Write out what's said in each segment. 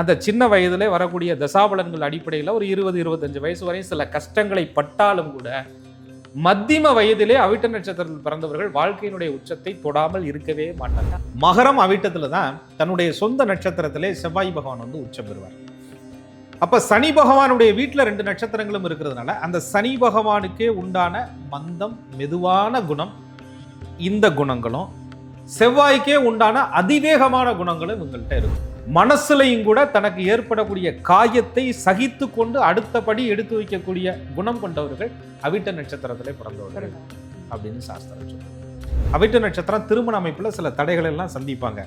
அந்த சின்ன வயதிலே வரக்கூடிய தசாபலன்கள் அடிப்படையில் ஒரு இருபது இருபத்தஞ்சு வயசு வரையும் சில கஷ்டங்களை பட்டாலும் கூட மத்தியம வயதிலே அவிட்ட நட்சத்திரத்தில் பிறந்தவர்கள் வாழ்க்கையினுடைய உச்சத்தை தொடாமல் இருக்கவே மாட்டாங்க. மகரம் அவிட்டத்தில் தான் தன்னுடைய சொந்த நட்சத்திரத்திலே செவ்வாய் பகவான் வந்து உச்சம் பெறுவார். அப்போ சனி பகவானுடைய வீட்டில் ரெண்டு நட்சத்திரங்களும் இருக்கிறதுனால அந்த சனி பகவானுக்கே உண்டான மந்தம் மெதுவான குணம் இந்த குணங்களும் செவ்வாய்க்கே உண்டான அதிவேகமான குணங்களும் இவங்கள்ட்ட இருக்கும். மனசுலையும் கூட தனக்கு ஏற்படக்கூடிய காயத்தை சகித்து கொண்டு அடுத்தபடி எடுத்து வைக்கக்கூடிய குணம் கொண்டவர்கள் அவிட்ட நட்சத்திரத்திலே பிறந்தவர்கள். அப்படின்னு சாஸ்திரம் சொல்லுது. அவிட்ட நட்சத்திரம் திருமண அமைப்புல சில தடைகள் எல்லாம் சந்திப்பாங்க.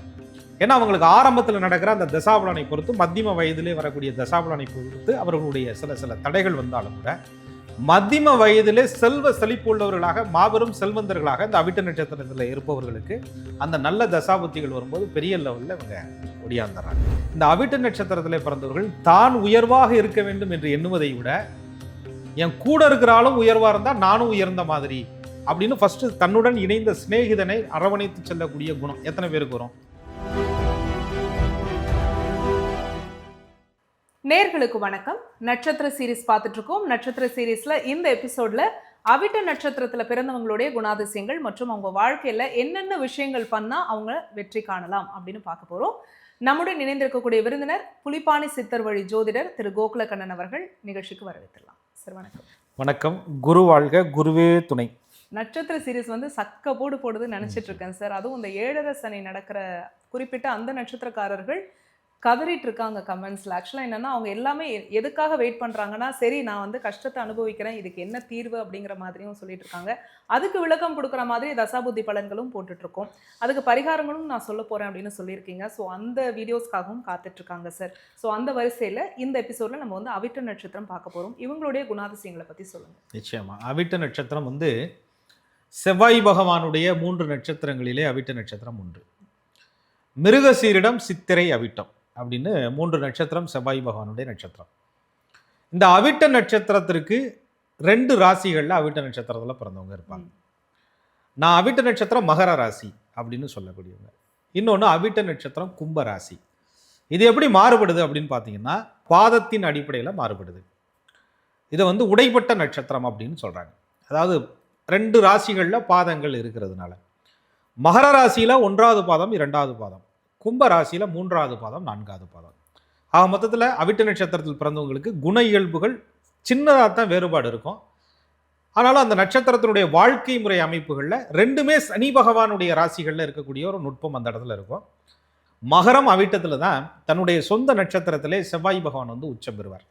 ஏன்னா அவங்களுக்கு ஆரம்பத்தில் நடக்கிற அந்த தசாபலனை பொறுத்து மத்தியம வயதிலே வரக்கூடிய தசாபலனை பொறுத்து அவர்களுடைய சில சில தடைகள் வந்தாலும் கூட மத்தியம வயதிலே செல்வ செழிப்பு உள்ளவர்களாக மாபெரும் செல்வந்தர்களாக இந்த அவிட்ட நட்சத்திரத்தில் இருப்பவர்களுக்கு அந்த நல்ல தசாபுத்திகள் வரும்போது பெரிய லெவலில் இவங்க ஒடியாந்துறாங்க இந்த அவிட்ட நட்சத்திரத்தில் பிறந்தவர்கள் தான் உயர்வாக இருக்க வேண்டும் என்று எண்ணுவதை விட என் கூட இருக்கிறாலும் உயர்வாக இருந்தால் நானும் உயர்ந்த மாதிரி அப்படின்னு ஃபஸ்ட்டு தன்னுடன் இணைந்த சிநேகிதனை அரவணைத்து செல்லக்கூடிய குணம். எத்தனை பேருக்கு வரும்? நேர்களுக்கு வணக்கம். நட்சத்திர சீரிஸ் பார்த்துட்டு இருக்கோம் நட்சத்திர சீரிஸ்ல இந்த எபிசோட்ல அவிட்ட நட்சத்திரத்துல பிறந்தவங்களுடைய குணாதிசயங்கள் மற்றும் அவங்க வாழ்க்கையில என்னென்ன விஷயங்கள் பண்ணா அவங்க வெற்றி காணலாம் அப்படின்னு பார்க்க போறோம். நம்முடன் இணைந்திருக்கக்கூடிய விருந்தினர் புலிப்பாணி சித்தர் வழி ஜோதிடர் திரு கோகுலக்கண்ணன் அவர்கள் நிகழ்ச்சிக்கு வரவேற்றலாம் சார் வணக்கம். வணக்கம். குரு வாழ்க குருவே துணை. நட்சத்திர சீரிஸ் வந்து சக்க போடு போடுதுன்னு நினைச்சிட்டு இருக்கேன் சார். அதுவும் இந்த ஏழரை சனி நடக்கிற குறிப்பிட்ட அந்த நட்சத்திரக்காரர்கள் கதறிட்டு இருக்காங்க கமெண்ட்ஸில் ஆக்சுவலாக என்னென்னா அவங்க எல்லாமே எதுக்காக வெயிட் பண்ணுறாங்கன்னா சரி நான் வந்து கஷ்டத்தை அனுபவிக்கிறேன் இதுக்கு என்ன தீர்வு அப்படிங்கிற மாதிரியும் சொல்லிட்டு இருக்காங்க அதுக்கு விளக்கம் கொடுக்குற மாதிரி தசாபுத்தி பலன்களும் போட்டுட்ருக்கோம் அதுக்கு பரிகாரங்களும் நான் சொல்ல போகிறேன் அப்படின்னு சொல்லியிருக்கீங்க. ஸோ அந்த வீடியோஸ்க்காகவும் காத்துட்ருக்காங்க சார் ஸோ அந்த வரிசையில் இந்த எபிசோட்ல நம்ம வந்து அவிட்ட நட்சத்திரம் பார்க்க போகிறோம் இவங்களுடைய குணாதிசயங்களை பற்றி சொல்லுங்கள் நிச்சயமாக அவிட்ட நட்சத்திரம் வந்து செவ்வாய் பகவானுடைய மூன்று நட்சத்திரங்களிலே அவிட்ட நட்சத்திரம் உண்டு மிருகசீரிடம் சித்திரை அவிட்டம். அப்படின்னு மூன்று நட்சத்திரம் செவ்வாய் பகவானுடைய நட்சத்திரம். இந்த அவிட்ட நட்சத்திரத்திற்கு ரெண்டு ராசிகளில் அவிட்ட நட்சத்திரத்தில் பிறந்தவங்க இருப்பாங்க. நான் அவிட்ட நட்சத்திரம் மகர ராசி அப்படின்னு சொல்லக்கூடியவங்க. இன்னொன்று அவிட்ட நட்சத்திரம் கும்ப ராசி. இது எப்படி மாறுபடுது அப்படின்னு பார்த்தீங்கன்னா பாதத்தின் அடிப்படையில் மாறுபடுது. இதை வந்து உடைப்பட்ட நட்சத்திரம் அப்படின்னு சொல்கிறாங்க அதாவது ரெண்டு ராசிகளில் பாதங்கள் இருக்கிறதுனால. மகர ராசியில் ஒன்றாவது பாதம் இரண்டாவது பாதம். கும்ப ராசியில் மூன்றாவது பாதம் நான்காவது பாதம். ஆக மொத்தத்தில் அவிட்ட நட்சத்திரத்தில் பிறந்தவங்களுக்கு குண இயல்புகள் சின்னதாக தான் வேறுபாடு இருக்கும். ஆனாலும் அந்த நட்சத்திரத்தினுடைய வாழ்க்கை முறை அமைப்புகளில் ரெண்டுமே சனி பகவானுடைய ராசிகளில் இருக்கக்கூடிய ஒரு நுட்பம் அந்த இடத்துல இருக்கும். மகரம் அவிட்டத்தில் தான் தன்னுடைய சொந்த நட்சத்திரத்திலே செவ்வாய் பகவான் வந்து உச்சம் பெறுவார்.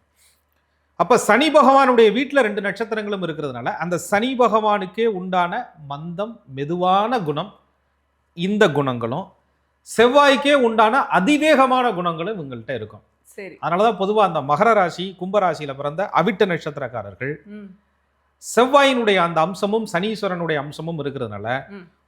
அப்போ சனி பகவானுடைய வீட்டில் ரெண்டு நட்சத்திரங்களும் இருக்கிறதுனால அந்த சனி பகவானுக்கே உண்டான மந்தம் மெதுவான குணம் இந்த குணங்களும் செவ்வாய்க்கே உண்டான அதிவேகமான குணங்களும் இவங்கள்ட்ட இருக்கும். சரி. அதனாலதான் பொதுவா அந்த மகர ராசி கும்ப ராசியில பிறந்த அவிட்ட நட்சத்திரக்காரர்கள் செவ்வாயினுடைய அந்த அம்சமும் சனீஸ்வரனுடைய அம்சமும் இருக்கிறதுனால.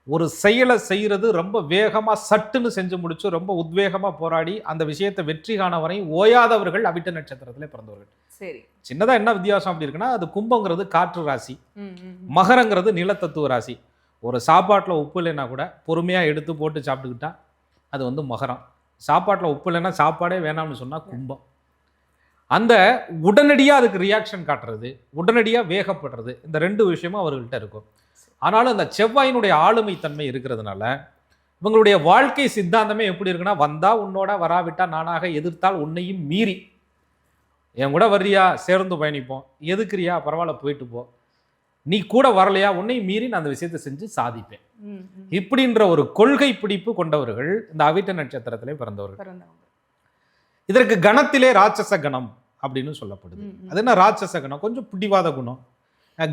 ஒரு செயலை செய்யறது ரொம்ப வேகமா சட்டுன்னு செஞ்சு முடிச்சு ரொம்ப உத்வேகமா போராடி அந்த விஷயத்தை வெற்றி காண வரை ஓயாதவர்கள் அவிட்ட நட்சத்திரத்திலே பிறந்தவர்கள். சரி. சின்னதா என்ன வித்தியாசம் அப்படி இருக்குன்னா அது கும்பங்கிறது காற்று ராசி. மகரங்கிறது நிலத்தத்துவ ராசி. ஒரு சாப்பாட்டில் உப்பு இல்லைன்னா கூட பொறுமையாக எடுத்து போட்டு சாப்பிட்டுக்கிட்டா அது வந்து மகரம் சாப்பாட்டில் உப்பு இல்லைன்னா சாப்பாடே வேணாம்னு சொன்னால் கும்பம். அந்த உடனடியாக அதுக்கு ரியாக்ஷன் காட்டுறது உடனடியாக வேகப்படுறது இந்த ரெண்டு விஷயமும் அவர்கள்ட்ட இருக்கும். ஆனாலும் அந்த செவ்வாயினுடைய ஆளுமை தன்மை இருக்கிறதுனால இவங்களுடைய வாழ்க்கை சித்தாந்தமே எப்படி இருக்குன்னா வந்தா உன்னோட வராவிட்டா நானாக எதிர்த்தால் உன்னையும் மீறி. என் கூட வர்றியா சேர்ந்து பயணிப்போம். எதுக்குறியா பரவாயில்ல போயிட்டு போ. நீ கூட வரலையா? உன்னையும் மீறி நான் அந்த விஷயத்தை செஞ்சு சாதிப்பேன். இப்படின்ற ஒரு கொள்கை பிடிப்பு கொண்டவர்கள் இந்த அவிட்ட நட்சத்திரத்திலே பிறந்தவர்கள். இதற்கு கணத்திலே ராட்சச கணம் அப்படின்னு சொல்லப்படுது. அது என்ன ராட்சச கணம்? கொஞ்சம் பிடிவாத குணம்.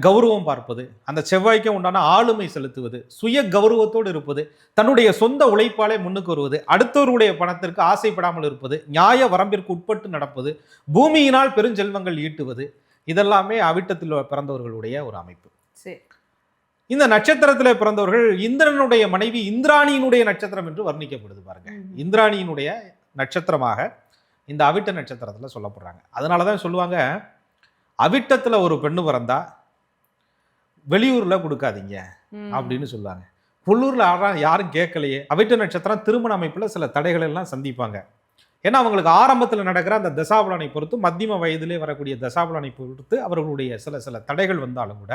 கௌரவம் பார்ப்பது அந்த செவ்வாய்க்கு உண்டான ஆளுமை செலுத்துவது சுய கௌரவத்தோடு இருப்பது தன்னுடைய சொந்த உழைப்பாலே முன்னுக்கு வருவது அடுத்தவருடைய பணத்திற்கு ஆசைப்படாமல் இருப்பது நியாய வரம்பிற்கு உட்பட்டு நடப்பது பூமியினால் பெருஞ்செல்வங்கள் ஈட்டுவது இதெல்லாமே அவிட்டத்தில் பிறந்தவர்களுடைய ஒரு அமைப்பு. இந்த நட்சத்திரத்தில் பிறந்தவர்கள் இந்திரனுடைய மனைவி இந்திராணியினுடைய நட்சத்திரம் என்று வர்ணிக்கப்படுது பாருங்க. இந்திராணியினுடைய நட்சத்திரமாக இந்த அவிட்ட நட்சத்திரத்தில் சொல்லப்படுறாங்க. அதனால தான் சொல்லுவாங்க அவிட்டத்தில் ஒரு பெண்ணு பிறந்தா வெளியூரில் கொடுக்காதீங்க. அப்படின்னு சொல்லுவாங்க. யாரும் யாரும் கேட்கலையே. அவிட்ட நட்சத்திரம் திருமண அமைப்பில் சில தடைகள் எல்லாம் சந்திப்பாங்க. ஏன்னா அவங்களுக்கு ஆரம்பத்தில் நடக்கிற அந்த தசாபலனை பொறுத்து மத்தியம வயதிலே வரக்கூடிய தசாபலனை பொறுத்து அவர்களுடைய சில சில தடைகள் வந்தாலும் கூட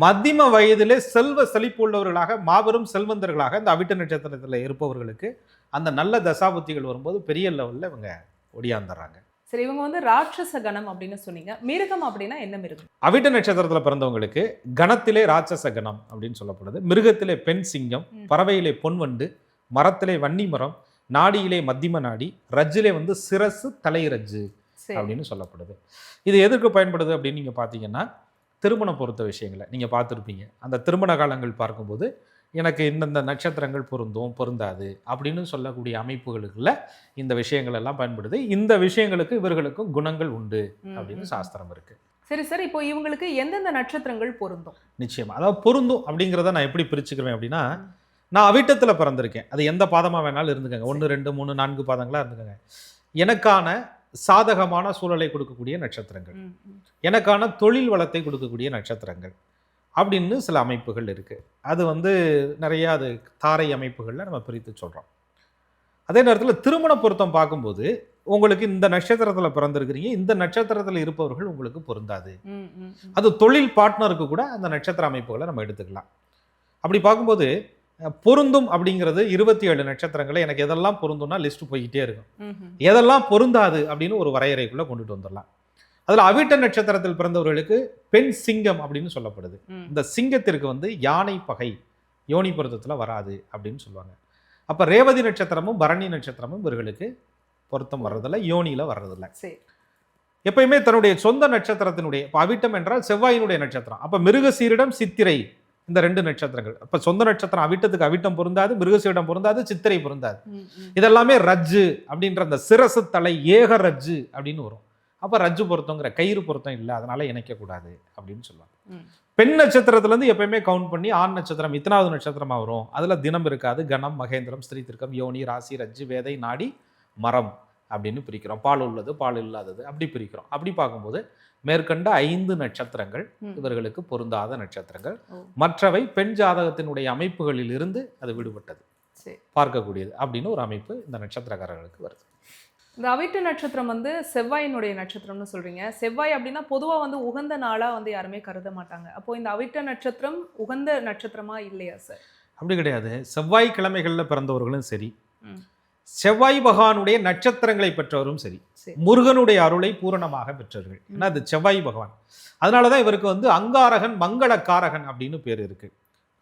மத்தியம வயதிலே செல்வ செழிப்பு உள்ளவர்களாக மாபெரும் செல்வந்தர்களாக இந்த அவிட்ட நட்சத்திரத்தில் இருப்பவர்களுக்கு அந்த நல்ல தசாபுத்திகள் வரும்போது பெரிய லெவலில் இவங்க ஒடியாந்துடுறாங்க. சரி இவங்க வந்து ராட்சச கணம் அப்படின்னு சொன்னீங்க. மிருகம் அப்படின்னா என்ன மிருகம்? அவிட்ட நட்சத்திரத்தில் பிறந்தவங்களுக்கு கணத்திலே ராட்சச கணம் அப்படின்னு சொல்லப்படுது. மிருகத்திலே பெண் சிங்கம். பறவையிலே பொன்வண்டு மரத்திலே வன்னி மரம் நாடியிலே மத்திம நாடி ரஜ்ஜிலே வந்து சிரசு தலை ரஜ்ஜு அப்படின்னு சொல்லப்படுது. இது எதற்கு பயன்படுது அப்படின்னு நீங்கள் பார்த்தீங்கன்னா திருமணம் பொறுத்த விஷயங்களை நீங்கள் பார்த்துருப்பீங்க. அந்த திருமண காலங்கள் பார்க்கும்போது எனக்கு இந்தந்த நட்சத்திரங்கள் பொருந்தும் பொருந்தாது அப்படின்னு சொல்லக்கூடிய அமைப்புகளுக்குள்ள இந்த விஷயங்கள் எல்லாம் பயன்படுது. இந்த விஷயங்களுக்கு இவர்களுக்கும் குணங்கள் உண்டு அப்படின்னு. சாஸ்திரம் இருக்கு. சரி சார். இப்போ இவங்களுக்கு எந்தெந்த நட்சத்திரங்கள் பொருந்தும்? நிச்சயமா. அதாவது பொருந்தும் அப்படிங்கிறத நான் எப்படி பிரிச்சுக்கிறேன் அப்படின்னா நான் அவிட்டத்தில் பிறந்திருக்கேன். அது எந்த பாதமாக வேணாலும் இருந்துக்கங்க. ஒன்று ரெண்டு மூணு நான்கு பாதங்களா இருந்துக்கங்க. எனக்கான சாதகமான சூழலை கொடுக்கக்கூடிய நட்சத்திரங்கள். எனக்கான தொழில் வளத்தை கொடுக்கக்கூடிய நட்சத்திரங்கள். அப்படின்னு சில அமைப்புகள் இருக்குது அது வந்து நிறைய அது தாரை அமைப்புகளில் நம்ம பிரித்து சொல்கிறோம் அதே நேரத்தில் திருமண பொருத்தம் பார்க்கும்போது உங்களுக்கு இந்த நட்சத்திரத்தில் பிறந்திருக்கிறீங்க. இந்த நட்சத்திரத்தில் இருப்பவர்கள் உங்களுக்கு பொருந்தாது. அது தொழில் பார்ட்னருக்கு கூட அந்த நட்சத்திர அமைப்புகளை நம்ம எடுத்துக்கலாம். அப்படி பார்க்கும்போது பொருந்தும் அப்படிங்கிறது இருபத்தி ஏழு நட்சத்திரங்களை எனக்கு எதெல்லாம் பொருந்தும்னா லிஸ்ட் போய்கிட்டே இருக்கும். எதெல்லாம் பொருந்தாது அப்படின்னு ஒரு வரையறைக்குள்ள கொண்டுட்டு வந்துடலாம். அதில் அவிட்ட நட்சத்திரத்தில் பிறந்தவர்களுக்கு பெண் சிங்கம் அப்படின்னு சொல்லப்படுது. இந்த சிங்கத்திற்கு வந்து யானை பகை யோனி பொருத்தத்தில் வராது அப்படின்னு சொல்லுவாங்க. அப்போ ரேவதி நட்சத்திரமும் பரணி நட்சத்திரமும் இவர்களுக்கு பொருத்தம் வர்றதில்ல யோனியில் வர்றதில்ல. சரி. எப்பயுமே தன்னுடைய சொந்த நட்சத்திரத்தினுடைய இப்போ அவிட்டம் என்றால் செவ்வாயினுடைய நட்சத்திரம். அப்போ மிருகசீரிடம் சித்திரை இந்த ரெண்டு நட்சத்திரங்கள். அப்போ சொந்த நட்சத்திரம் அவிட்டத்துக்கு அவிட்டம் பொருந்தாது மிருகசீரிடம் பொருந்தாது சித்திரை பொருந்தாது. இதெல்லாமே ரஜ்ஜு அப்படின்ற அந்த சிரசு தலை ஏக ரஜ்ஜு அப்படின்னு வரும். அப்போ ரஜ்ஜு பொருத்தங்கிற கயிறு பொருத்தம் இல்லை அதனால இணைக்கக்கூடாது அப்படின்னு சொல்லுவாங்க. பெண் நட்சத்திரத்துலேருந்து எப்பயுமே கவுண்ட் பண்ணி ஆண் நட்சத்திரம் இத்தனாவது நட்சத்திரமா வரும். அதில் தினம் இருக்காது கணம் மகேந்திரம் ஸ்திரீ திருக்கம் யோனி ராசி ரஜ்ஜு வேதை நாடி மரம் அப்படின்னு பிரிக்கிறோம். பால் உள்ளது பால் இல்லாதது அப்படி பிரிக்கிறோம். அப்படி பார்க்கும்போது மேற்கண்ட ஐந்து நட்சத்திரங்கள். இவர்களுக்கு பொருந்தாத நட்சத்திரங்கள். மற்றவை பெண் ஜாதகத்தினுடைய அமைப்புகளில் இருந்து அது விடுபட்டது. பார்க்கக்கூடியது அப்படின்னு ஒரு அமைப்பு இந்த நட்சத்திரக்காரர்களுக்கு வருது. இந்த அவிட்ட நட்சத்திரம் வந்து செவ்வாயினுடைய நட்சத்திரம்னு சொல்றீங்க. செவ்வாய் அப்படின்னா பொதுவா வந்து உகந்த நாளா வந்து யாருமே கருத மாட்டாங்க. அப்போ இந்த அவிட்ட நட்சத்திரம் உகந்த நட்சத்திரமா இல்லையா சார்? அப்படி கிடையாது. செவ்வாய் கிழமைகளில் பிறந்தவர்களும் சரி. செவ்வாய் பகவானுடைய நட்சத்திரங்களை பெற்றவரும் சரி. முருகனுடைய அருளை பூரணமாக பெற்றவர்கள். ஏன்னா அது செவ்வாய் பகவான். அதனால தான் இவருக்கு வந்து அங்காரகன் மங்களக்காரகன் அப்படின்னு பேர் இருக்கு.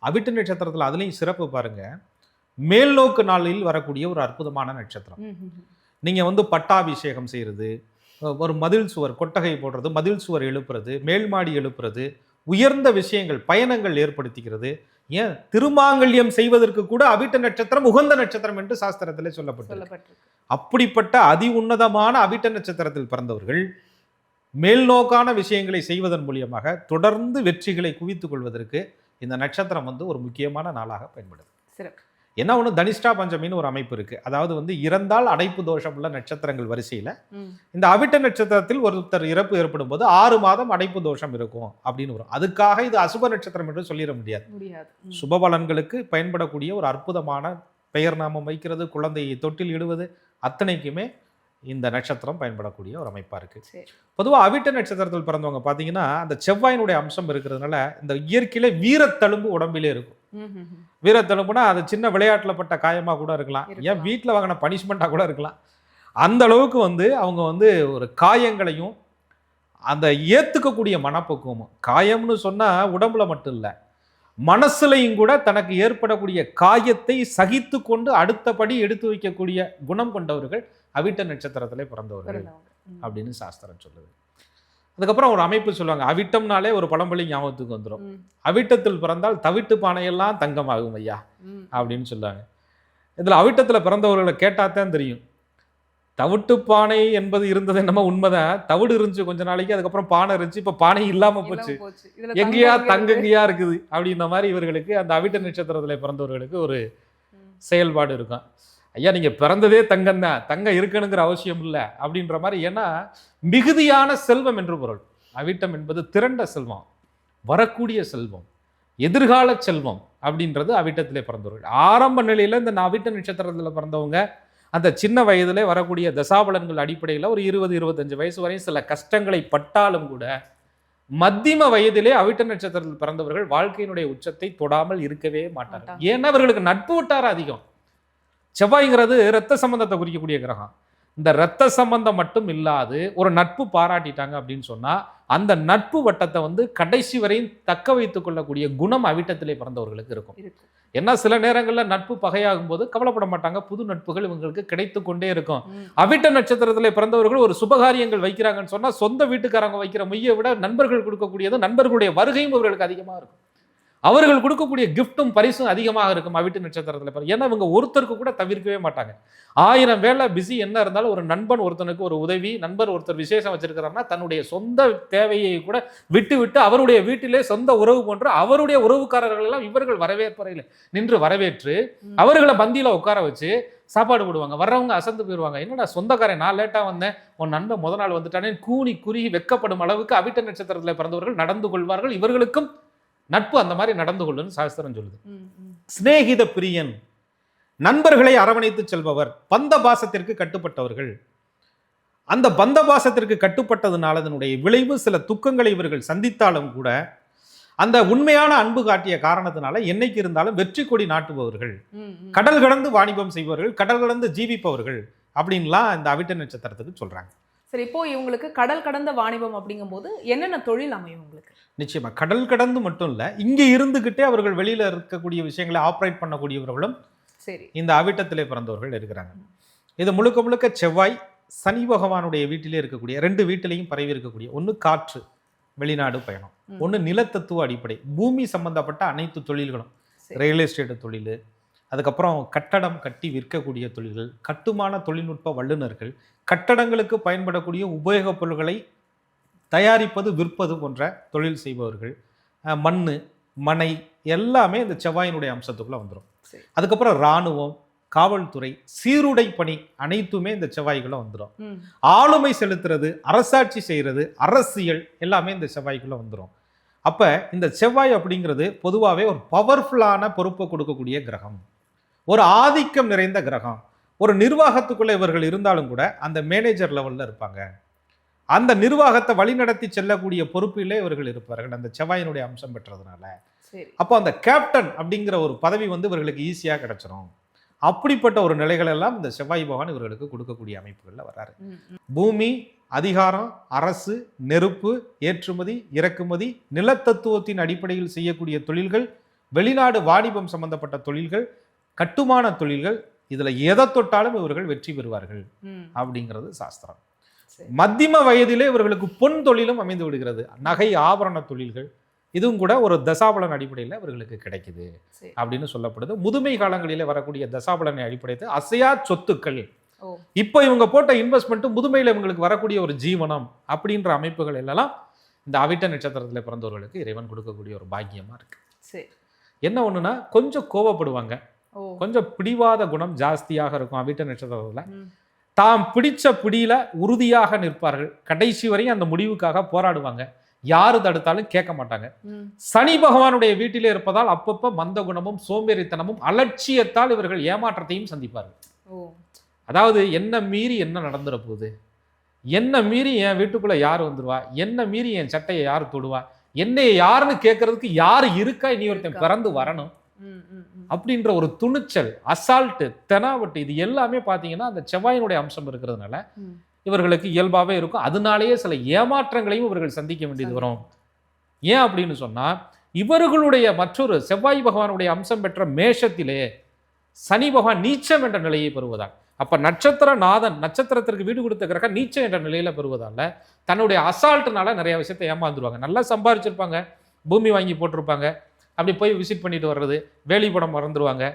அவிட்டு நட்சத்திரத்தில் அதுலேயும் சிறப்பு பாருங்க. மேல் நோக்கு நாளில் வரக்கூடிய ஒரு அற்புதமான நட்சத்திரம். நீங்கள் வந்து பட்டாபிஷேகம் செய்கிறது ஒரு மதில் சுவர் கொட்டகை போடுறது மதில் சுவர் எழுப்புறது மேல் மாடி எழுப்புறது உயர்ந்த விஷயங்கள் பயணங்கள் ஏற்படுத்திக்கிறது ஏன்? திருமாங்கல்யம் செய்வதற்கு கூட அவிட்ட நட்சத்திரம் உகந்த நட்சத்திரம் என்று சாஸ்திரத்திலே சொல்லப்பட்டிருக்கு. அப்படிப்பட்ட அதி உன்னதமான அவிட்ட நட்சத்திரத்தில் பிறந்தவர்கள் மேல் நோக்கான விஷயங்களை செய்வதன் மூலியமாக தொடர்ந்து வெற்றிகளை குவித்துக் கொள்வதற்கு இந்த நட்சத்திரம் வந்து ஒரு முக்கியமான நாளாக பயன்படுது. சிறப்பு. என்ன ஒன்று தனிஷ்டா பஞ்சமின்னு ஒரு அமைப்பு இருக்கு. அதாவது வந்து இறந்தால் அடைப்பு தோஷம் உள்ள நட்சத்திரங்கள் வரிசையில். இந்த அவிட்ட நட்சத்திரத்தில் ஒருத்தர் இறப்பு ஏற்படும் போது ஆறு மாதம் அடைப்பு தோஷம் இருக்கும் அப்படின்னு வரும். அதுக்காக இது அசுப நட்சத்திரம் என்று சொல்லிட முடியாது. சுப பலன்களுக்கு பயன்படக்கூடிய ஒரு அற்புதமான பெயர் நாமம் வைக்கிறது குழந்தையை தொட்டில் இடுவது அத்தனைக்குமே இந்த நட்சத்திரம் பயன்படக்கூடிய ஒரு அமைப்பாக இருக்கு. சரி. பொதுவாக அவிட்ட நட்சத்திரத்தில் பிறந்தவங்க பார்த்தீங்கன்னா அந்த செவ்வாயினுடைய அம்சம் இருக்கிறதுனால இந்த இயற்கையில வீரத்தழும்பு உடம்பிலே இருக்கும். வீரத்தழும்புனா அது சின்ன விளையாட்டுல பட்ட காயமா கூட இருக்கலாம் ஏன். வீட்டில் வாங்கின பனிஷ்மெண்ட்டாக கூட இருக்கலாம் அந்த அளவுக்கு வந்து அவங்க வந்து ஒரு காயங்களையும் அந்த ஏத்துக்கக்கூடிய மனப்பக்குவமும் காயம்னு சொன்னா உடம்புல மட்டும் இல்லை மனசுலையும் கூட தனக்கு ஏற்படக்கூடிய காயத்தை சகித்து கொண்டு அடுத்தபடி எடுத்து வைக்கக்கூடிய குணம் கொண்டவர்கள் அவிட்ட நட்சத்திரத்திலே பிறந்தவர்கள். அப்படின்னு சாஸ்திரம் சொல்லுது அதுக்கப்புறம் ஒரு அமைப்பு சொல்லுவாங்க அவிட்டம்னாலே ஒரு பழமொழி ஞாபகத்துக்கு வந்துடும் அவிட்டத்தில் பிறந்தால் தவிட்டு பானையெல்லாம் தங்கமாகும் ஐயா. அப்படின்னு சொல்லுவாங்க இதில் அவிட்டத்தில் பிறந்தவர்களை கேட்டால் தான் தெரியும் தவிட்டு பானை என்பது இருந்தது என்னமோ உண்மைதான் தவிடு இருந்துச்சு கொஞ்ச நாளைக்கு அதுக்கப்புறம் பானை இருந்துச்சு இப்போ பானை இல்லாமல் போச்சு இல்லாம போச்சு. இதுல எங்கேயா. தங்கங்கயா இருக்குது அப்படின்ற மாதிரி இவர்களுக்கு அந்த அவிட்ட நட்சத்திரத்தில் பிறந்தவர்களுக்கு ஒரு. செயல்பாடு இருக்கும் ஐயா நீங்கள் பிறந்ததே தங்கம் தான். தங்கம் இருக்கணுங்கிற அவசியம் இல்லை. அப்படின்ற மாதிரி ஏன்னா மிகுதியான செல்வம் என்று பொருள். அவிட்டம் என்பது திரண்ட செல்வம். வரக்கூடிய செல்வம். எதிர்கால செல்வம் அப்படின்றது அவிட்டத்திலே பிறந்தவர்கள். ஆரம்ப நிலையில் இந்த அவிட்ட நட்சத்திரத்தில் பிறந்தவங்க அந்த சின்ன வயதிலே வரக்கூடிய தசாபலன்கள் அடிப்படையில் ஒரு இருபது இருபத்தஞ்சு வயசு வரையும் சில கஷ்டங்களை பட்டாலும் கூட மத்தியம வயதிலே அவிட்ட நட்சத்திரத்தில் பிறந்தவர்கள் வாழ்க்கையினுடைய உச்சத்தை தொடாமல் இருக்கவே மாட்டார்கள். மாட்டாங்க. ஏன்னா அவர்களுக்கு நட்பு வட்டாரம் அதிகம். செவ்வாய்ங்கிறது இரத்த சம்பந்தத்தை குறிக்கக்கூடிய கிரகம். இந்த இரத்த சம்பந்தம் மட்டும் இல்லாது ஒரு நட்பு பாராட்டிட்டாங்க அப்படின்னு சொன்னா அந்த நட்பு வட்டத்தை வந்து கடைசி வரையும் தக்க வைத்துக் கொள்ளக்கூடிய குணம் அவிட்டத்திலே பிறந்தவர்களுக்கு இருக்கும். இருக்கு. ஏன்னா சில நேரங்களில் நட்பு பகையாகும் போது கவலைப்பட மாட்டாங்க. புது நட்புகள் இவங்களுக்கு கிடைத்து கொண்டே இருக்கும். அவிட்ட நட்சத்திரத்தில் பிறந்தவர்கள் ஒரு சுபகாரியங்கள் வைக்கிறாங்கன்னு சொன்னா சொந்த வீட்டுக்காரங்க வைக்கிற மொய்யை விட நண்பர்கள் கொடுக்கக்கூடியது நண்பர்களுடைய வருகையும் இவர்களுக்கு அதிகமா இருக்கும். அவர்கள் கொடுக்கக்கூடிய கிஃப்ட்டும் பரிசும் அதிகமாக இருக்கும். அவிட்டு நட்சத்திரத்தில் ஏன்னா இவங்க ஒருத்தருக்கு கூட தவிர்க்கவே மாட்டாங்க. ஆயிரம் வேலை பிஸி என்ன இருந்தாலும் ஒரு நண்பன் ஒருத்தனுக்கு ஒரு உதவி நண்பர் ஒருத்தர் விசேஷம் வச்சிருக்கிறாருன்னா தன்னுடைய சொந்த தேவையை கூட விட்டு விட்டு அவருடைய வீட்டிலே சொந்த உறவு போன்று அவருடைய உறவுக்காரர்கள் எல்லாம் இவர்கள் வரவேற்பறையில் நின்று வரவேற்று. அவர்களை பந்தியில உட்கார வச்சு சாப்பாடு போடுவாங்க. வர்றவங்க அசந்து போயிடுவாங்க என்னடா சொந்தக்காரன் நான் லேட்டா வந்தேன். உன் நண்பன் முத நாள் வந்துட்டானே கூனி குறுகி வெக்கப்படும் அளவுக்கு அவிட்ட நட்சத்திரத்தில் பிறந்தவர்கள் நடந்து கொள்வார்கள். இவர்களுக்கும் நட்பு அந்த மாதிரி நடந்து கொள்ளுன்னு சாஸ்திரம் சொல்லுது. சிநேகித பிரியன் நண்பர்களை அரவணைத்து செல்பவர் பந்த பாசத்திற்கு கட்டுப்பட்டவர்கள் அந்த பந்த பாசத்திற்கு கட்டுப்பட்டதுனால அதனுடைய விளைவு சில துக்கங்களை இவர்கள் சந்தித்தாலும் கூட அந்த உண்மையான அன்பு காட்டிய காரணத்தினால என்னைக்கு இருந்தாலும் வெற்றி கொடி நாட்டுபவர்கள். கடல் கடந்து வாணிபம் செய்பவர்கள் கடல் கடந்து ஜீவிப்பவர்கள் அப்படின்லாம் இந்த அவிட்ட நட்சத்திரத்துக்கு சொல்றாங்க சரி இப்போ இவங்களுக்கு கடல் கடந்த வாணிபம் அப்படிங்கும்போது என்னென்ன தொழில் அமையும் உங்களுக்கு? நிச்சயமா. கடல் கடந்து மட்டும் இல்ல இங்க இருந்துகிட்டே அவர்கள் வெளியில இருக்கக்கூடிய விஷயங்களை ஆப்ரேட் பண்ணக்கூடியவர்களும் சரி. இந்த அவிட்டத்திலே பிறந்தவர்கள் இருக்கிறாங்க. இது முழுக்க முழுக்க செவ்வாய் சனி பகவானுடைய வீட்டிலே இருக்கக்கூடிய ரெண்டு வீட்டிலையும் பரவி இருக்கக்கூடிய ஒன்று காற்று வெளிநாடு பயணம். ஒன்று நிலத்தத்துவ அடிப்படை பூமி சம்பந்தப்பட்ட அனைத்து தொழில்களும். ரியல் எஸ்டேட் தொழில் அதுக்கப்புறம் கட்டடம் கட்டி விற்கக்கூடிய தொழில்கள் கட்டுமான தொழில்நுட்ப வல்லுநர்கள் கட்டடங்களுக்கு பயன்படக்கூடிய உபயோகப் பொருட்களை தயாரிப்பது விற்பது போன்ற தொழில் செய்பவர்கள் மண்ணு மனை எல்லாமே இந்த செவ்வாயினுடைய அம்சத்துக்குள்ள வந்துடும். அதுக்கப்புறம் இராணுவம் காவல்துறை சீருடை பணி அனைத்துமே இந்த செவ்வாய்க்குள்ள வந்துடும். ஆளுமை செலுத்துறது அரசாட்சி செய்கிறது அரசியல் எல்லாமே இந்த செவ்வாய்க்குள்ள வந்துடும் அப்ப இந்த செவ்வாய் அப்படிங்கிறது பொதுவாகவே ஒரு பவர்ஃபுல்லான பொறுப்பை கொடுக்கக்கூடிய கிரகம் ஒரு ஆதிக்கம் நிறைந்த கிரகம். ஒரு நிர்வாகத்துக்குள்ள இவர்கள் இருந்தாலும் கூட அந்த மேனேஜர் லெவல்ல இருப்பாங்க. அந்த நிர்வாகத்தை வழிநடத்தி செல்லக்கூடிய பொறுப்பிலே இவர்கள் இருப்பார்கள். அந்த செவ்வாயினுடைய அம்சம் பெற்றதுனால. அப்போ அந்த கேப்டன் அப்படிங்கிற ஒரு பதவி வந்து இவர்களுக்கு ஈஸியாக கிடைச்சிரும். அப்படிப்பட்ட ஒரு நிலைகள் எல்லாம் இந்த செவ்வாய் பகவான் இவர்களுக்கு கொடுக்கக்கூடிய அமைப்புகளில் வர்றாரு. பூமி அதிகாரம் அரசு நெருப்பு ஏற்றுமதி இறக்குமதி நிலத்தத்துவத்தின் அடிப்படையில் செய்யக்கூடிய தொழில்கள் வெளிநாடு வாணிபம் சம்பந்தப்பட்ட தொழில்கள் கட்டுமான தொழில்கள் இதுல எதை தொட்டாலும் இவர்கள் வெற்றி பெறுவார்கள். அப்படிங்கிறது சாஸ்திரம். மத்தியம வயதிலே இவர்களுக்கு பொன் தொழிலும் அமைந்து விடுகிறது. நகை ஆபரண தொழில்கள் இதுவும் கூட ஒரு தசாபலன் அடிப்படையில் இவர்களுக்கு கிடைக்குது அப்படின்னு சொல்லப்படுது. முதுமை காலங்களிலே வரக்கூடிய தசாபலனை அடிப்படையில் அசையா சொத்துக்கள். இப்போ இவங்க போட்ட இன்வெஸ்ட்மெண்ட்டும் முதுமையில் இவங்களுக்கு வரக்கூடிய ஒரு ஜீவனம் அப்படின்ற அமைப்புகள் எல்லாம் இந்த அவிட்ட நட்சத்திரத்தில் பிறந்தவர்களுக்கு இறைவன் கொடுக்கக்கூடிய ஒரு பாக்கியமா இருக்கு. சரி. என்ன ஒண்ணுன்னா கொஞ்சம் கோவப்படுவாங்க. ஓ கொஞ்சம் பிடிவாத குணம் ஜாஸ்தியாக இருக்கும் அவிட்ட நட்சத்திரத்தில். தாம் பிடிச்ச பிடியில உறுதியாக நிற்பார்கள். கடைசி வரையும் அந்த முடிவுக்காக போராடுவாங்க. யாரு தடுத்தாலும் கேட்க மாட்டாங்க. சனி பகவானுடைய வீட்டிலே இருப்பதால் அப்பப்ப மந்த குணமும் சோம்பேறித்தனமும் அலட்சியத்தால் இவர்கள் ஏமாற்றத்தையும் சந்திப்பார்கள். அதாவது என்ன மீறி என்ன நடந்துட போகுது? என்ன மீறி என் வீட்டுக்குள்ள யார் வந்துருவா? என்ன மீறி என் சட்டையை யார் தொடுவா? என்னை யாருன்னு கேட்கறதுக்கு யார் இருக்கா? இனி ஒருத்தன். பிறந்து வரணும். அப்படின்ற ஒரு துணிச்சல் அசால்ட்டு தெனாவட்டு இது எல்லாமே பார்த்தீங்கன்னா அந்த செவ்வாயினுடைய அம்சம் இருக்கிறதுனால. இவர்களுக்கு இயல்பாகவே இருக்கும். அதனாலேயே சில ஏமாற்றங்களையும் இவர்கள் சந்திக்க வேண்டியது வரும். ஏன் அப்படின்னு சொன்னா இவர்களுடைய மற்றொரு செவ்வாய் பகவானுடைய அம்சம் பெற்ற மேஷத்திலே சனி பகவான் நீச்சம் என்ற நிலையை பெறுவதால் அப்ப நட்சத்திர நாதன் நட்சத்திரத்திற்கு வீடு கொடுத்த கிரகம் நீச்சம் என்ற நிலையில பெறுவதால தன்னுடைய அசால்ட்டுனால நிறைய விஷயத்தை ஏமாந்துருவாங்க. நல்லா சம்பாரிச்சிருப்பாங்க பூமி வாங்கி போட்டிருப்பாங்க. அப்படி போய் விசிட் பண்ணிட்டு வர்றது வேலி படம் மறந்துடுவாங்க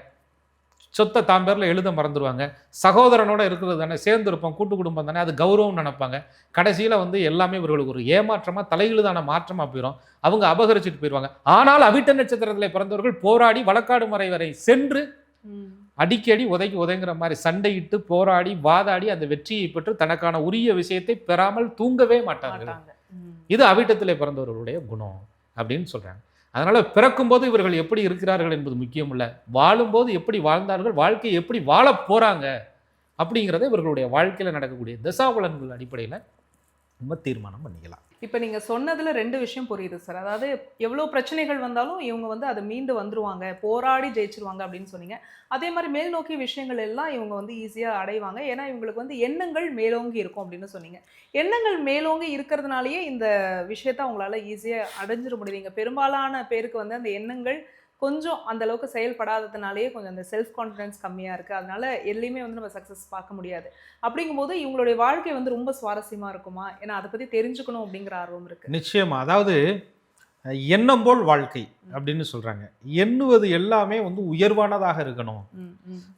சொத்தை தாம் பேர்ல எழுத மறந்துடுவாங்க சகோதரனோட இருக்கிறது தானே சேர்ந்து இருப்போம் கூட்டு குடும்பம் தானே அது கௌரவம் நினைப்பாங்க. கடைசியில வந்து எல்லாமே இவர்களுக்கு ஒரு ஏமாற்றமா தலையிழுதான மாற்றமா போயிடும் அவங்க அபகரிச்சுட்டு போயிடுவாங்க ஆனால் அவிட்ட நட்சத்திரத்தில் பிறந்தவர்கள் போராடி வழக்காடு முறை வரை சென்று. அடிக்கடி உதைக்கு உதைங்கிற மாதிரி சண்டையிட்டு போராடி வாதாடி அந்த வெற்றியை பெற்று தனக்கான உரிய விஷயத்தை பெறாமல் தூங்கவே மாட்டார்கள். மாட்டாங்க. இது அவிட்டத்திலே பிறந்தவர்களுடைய குணம் அப்படின்னு சொல்றாங்க. அதனால் பிறக்கும்போது இவர்கள் எப்படி இருக்கிறார்கள் என்பது முக்கியமில்லை. வாழும்போது எப்படி வாழ்ந்தார்கள் வாழ்க்கையை எப்படி வாழ போகிறாங்க அப்படிங்கிறத இவர்களுடைய வாழ்க்கையில் நடக்கக்கூடிய தசாபலன்கள் அடிப்படையில் நம்ம தீர்மானம் பண்ணிக்கலாம். இப்போ நீங்கள் சொன்னதில் ரெண்டு விஷயம் புரியுது சார் அதாவது எவ்வளோ பிரச்சனைகள் வந்தாலும் இவங்க வந்து அதை மீண்டு வந்துருவாங்க போராடி ஜெயிச்சிருவாங்க அப்படின்னு சொன்னீங்க. அதே மாதிரி மேல் நோக்கிய விஷயங்கள் எல்லாம் இவங்க வந்து ஈஸியாக அடைவாங்க. ஏன்னா இவங்களுக்கு வந்து எண்ணங்கள் மேலோங்கி இருக்கும் அப்படின்னு சொன்னீங்க. எண்ணங்கள் மேலோங்கி இருக்கிறதுனாலயே இந்த விஷயத்த அவங்களால ஈஸியாக அடைஞ்சிட முடியுங்க பெரும்பாலான பேருக்கு வந்து அந்த எண்ணங்கள் கொஞ்சம் அந்த அளவுக்கு செயல்படாததுனாலேயே கொஞ்சம் அந்த செல்ஃப் கான்ஃபிடன்ஸ் கம்மியாக இருக்குது அதனால எதுலேயுமே வந்து நம்ம சக்ஸஸ் பார்க்க முடியாது. அப்படிங்கும்போது இவங்களுடைய வாழ்க்கை வந்து ரொம்ப சுவாரஸ்யமாக இருக்குமா? ஏன்னா அதை பற்றி தெரிஞ்சுக்கணும் அப்படிங்கிற ஆர்வம் இருக்குது நிச்சயமா. அதாவது எண்ணம் போல் வாழ்க்கை அப்படின்னு சொல்றாங்க. எண்ணுவது எல்லாமே வந்து உயர்வானதாக இருக்கணும்.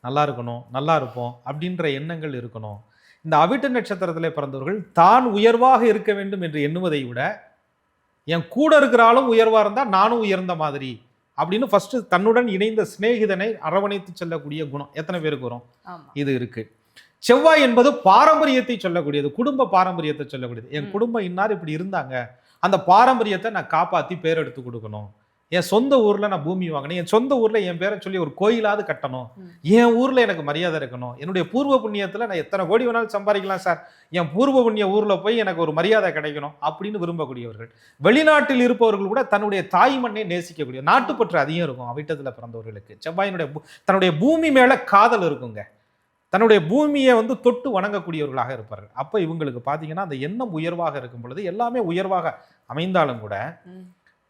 நல்லா இருக்கணும் நல்லா இருப்போம் அப்படின்ற எண்ணங்கள் இருக்கணும். இந்த அவிட்ட நட்சத்திரத்திலே பிறந்தவர்கள் தான் உயர்வாக இருக்க வேண்டும் என்று எண்ணுவதை விட என் கூட இருக்கிற ஆளும் உயர்வா இருந்தா நானும் உயர்ந்த மாதிரி அப்படின்னு ஃபர்ஸ்ட் தன்னுடன் இணைந்த சிநேகிதனை அரவணைத்து செல்லக்கூடிய குணம். எத்தனை பேருக்கு வரும்? இது இருக்கு. செவ்வாய் என்பது பாரம்பரியத்தை சொல்லக்கூடியது குடும்ப பாரம்பரியத்தை சொல்லக்கூடியது. என். குடும்பம் இன்னார் இப்படி இருந்தாங்க அந்த பாரம்பரியத்தை நான் காப்பாத்தி பேர் எடுத்து கொடுக்கணும். என் சொந்த ஊர்ல நான் பூமி வாங்கணும் என் சொந்த ஊர்ல என் பேரை சொல்லி ஒரு கோயிலாவது கட்டணும். என் ஊர்ல எனக்கு மரியாதை இருக்கணும். என்னுடைய பூர்வ புண்ணியத்துல நான் எத்தனை கோடி வேணாலும் சம்பாதிக்கலாம் சார். என் பூர்வ புண்ணிய ஊர்ல போய் எனக்கு ஒரு மரியாதை கிடைக்கணும் அப்படின்னு விரும்பக்கூடியவர்கள். வெளிநாட்டில் இருப்பவர்கள் கூட தன்னுடைய தாய் மண்ணை நேசிக்கக்கூடிய நாட்டுப்பற்று அதிகம் இருக்கும். அவிட்டத்துல பிறந்தவர்களுக்கு. செவ்வாயினுடைய பூ- தன்னுடைய பூமி மேல காதல் இருக்குங்க. தன்னுடைய பூமியை வந்து தொட்டு வணங்கக்கூடியவர்களாக இருப்பார்கள். அப்போ இவங்களுக்கு பார்த்தீங்கன்னா அந்த எண்ணம் உயர்வாக இருக்கும் பொழுது எல்லாமே உயர்வாக அமைந்தாலும் கூட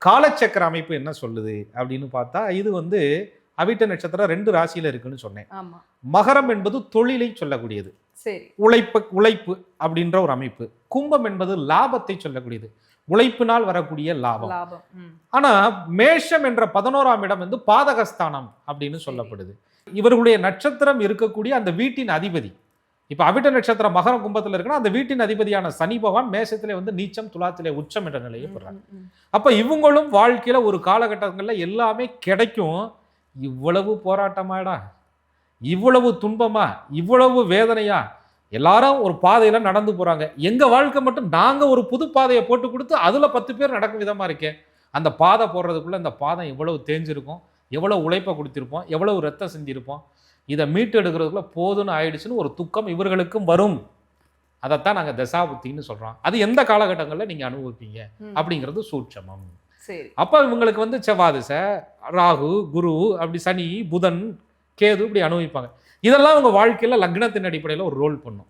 காலச்சக்கர அமைப்பு என்ன சொல்லுது அப்படின்னு பார்த்தா இது வந்து அவிட்ட நட்சத்திரம் ரெண்டு ராசியில இருக்குன்னு சொன்னேன். மகரம் என்பது தொழிலை சொல்லக்கூடியது. உழைப்பு உழைப்பு அப்படின்ற ஒரு அமைப்பு. கும்பம் என்பது லாபத்தை சொல்லக்கூடியது. உழைப்பினால் வரக்கூடிய லாபம். ஆனா மேஷம் என்ற பதினோராம் இடம் வந்து பாதகஸ்தானம் அப்படின்னு சொல்லப்படுது. இவர்களுடைய நட்சத்திரம் இருக்கக்கூடிய அந்த வீட்டின் அதிபதி. இப்ப அவிட்ட நட்சத்திரம் மகரம் கும்பத்துல இருக்குன்னா அந்த வீட்டின் அதிபதியான சனி பகவான் மேஷத்திலே வந்து நீச்சம் துலாத்திலே உச்சம் என்ற நிலையை பெறாங்க. அப்ப இவங்களும் வாழ்க்கையில ஒரு காலகட்டங்கள்ல எல்லாமே கிடைக்கும். இவ்வளவு போராட்டமாடா இவ்வளவு துன்பமா இவ்வளவு வேதனையா எல்லாரும் ஒரு பாதையில நடந்து போறாங்க. எங்க வாழ்க்கை மட்டும் நாங்க ஒரு புது பாதையை போட்டு கொடுத்து அதுல பத்து பேர் நடக்கும் விதமா இருக்கே. அந்த பாதை போடுறதுக்குள்ள இந்த பாதம் எவ்வளவு தேஞ்சிருக்கும் எவ்வளவு உழைப்பை கொடுத்திருப்போம் எவ்வளவு ரத்தம் செஞ்சிருப்போம் இதை மீட்டு எடுக்கிறதுக்குள்ள போதும்னு ஆயிடுச்சுன்னு ஒரு துக்கம் இவர்களுக்கும் வரும். அதைத்தான் நாங்க தசாபுத்தின்னு சொல்றோம். அது எந்த காலகட்டங்களில் நீங்க அனுபவிப்பீங்க. அப்படிங்கிறது சூட்சமம். சரி. அப்போ இவங்களுக்கு வந்து செவ்வாதிசை ராகு குரு அப்படி சனி புதன் கேது இப்படி அனுபவிப்பாங்க. இதெல்லாம் உங்க வாழ்க்கையில லக்னத்தின் அடிப்படையில் ஒரு ரோல் பண்ணும்.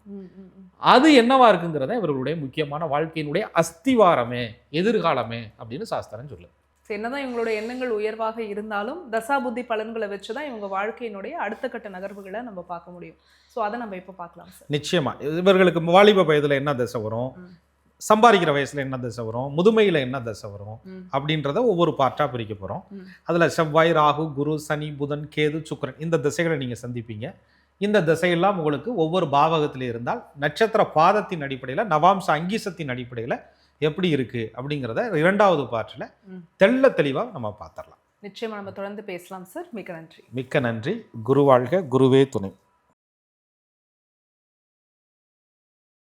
அது என்னவா இருக்குங்கிறத இவர்களுடைய முக்கியமான வாழ்க்கையினுடைய அஸ்திவாரமே எதிர்காலமே அப்படின்னு சாஸ்திரம் சொல்லு சரி, என்னதான் இவங்களோட எண்ணங்கள் உயர்வாக இருந்தாலும் தசாபுத்தி பலன்களை வச்சு தான் இவங்க வாழ்க்கையினுடைய அடுத்த கட்ட நகர்வுகளை நம்ம பார்க்க முடியும். ஸோ அதை நம்ம இப்போ பார்க்கலாம் சார். நிச்சயமா. இவர்களுக்கு வாலிப வயதுல என்ன தசை வரும். சம்பாதிக்கிற வயசுல என்ன தசை வரும்? முதுமையில என்ன தசை வரும். அப்படின்றத ஒவ்வொரு பார்ட்டா பிரிக்க போறோம். ம். அதுல செவ்வாய் ராகு குரு சனி புதன் கேது சுக்கிரன் இந்த திசைகளை நீங்க சந்திப்பீங்க. இந்த திசையெல்லாம் உங்களுக்கு ஒவ்வொரு பாவகத்தில் இருந்தால் நட்சத்திர பாதத்தின் அடிப்படையில் நவாம்ச அங்கீசத்தின் அடிப்படையில் எப்படி இருக்கு அப்படிங்கிறத இரண்டாவது பார்ட்டில் ம். தெள்ள தெளிவாக நம்ம பார்த்துடலாம் நிச்சயமா நம்ம தொடர்ந்து பேசலாம் சார். மிக்க நன்றி. மிக்க நன்றி. குருவாழ்க குருவே துணை.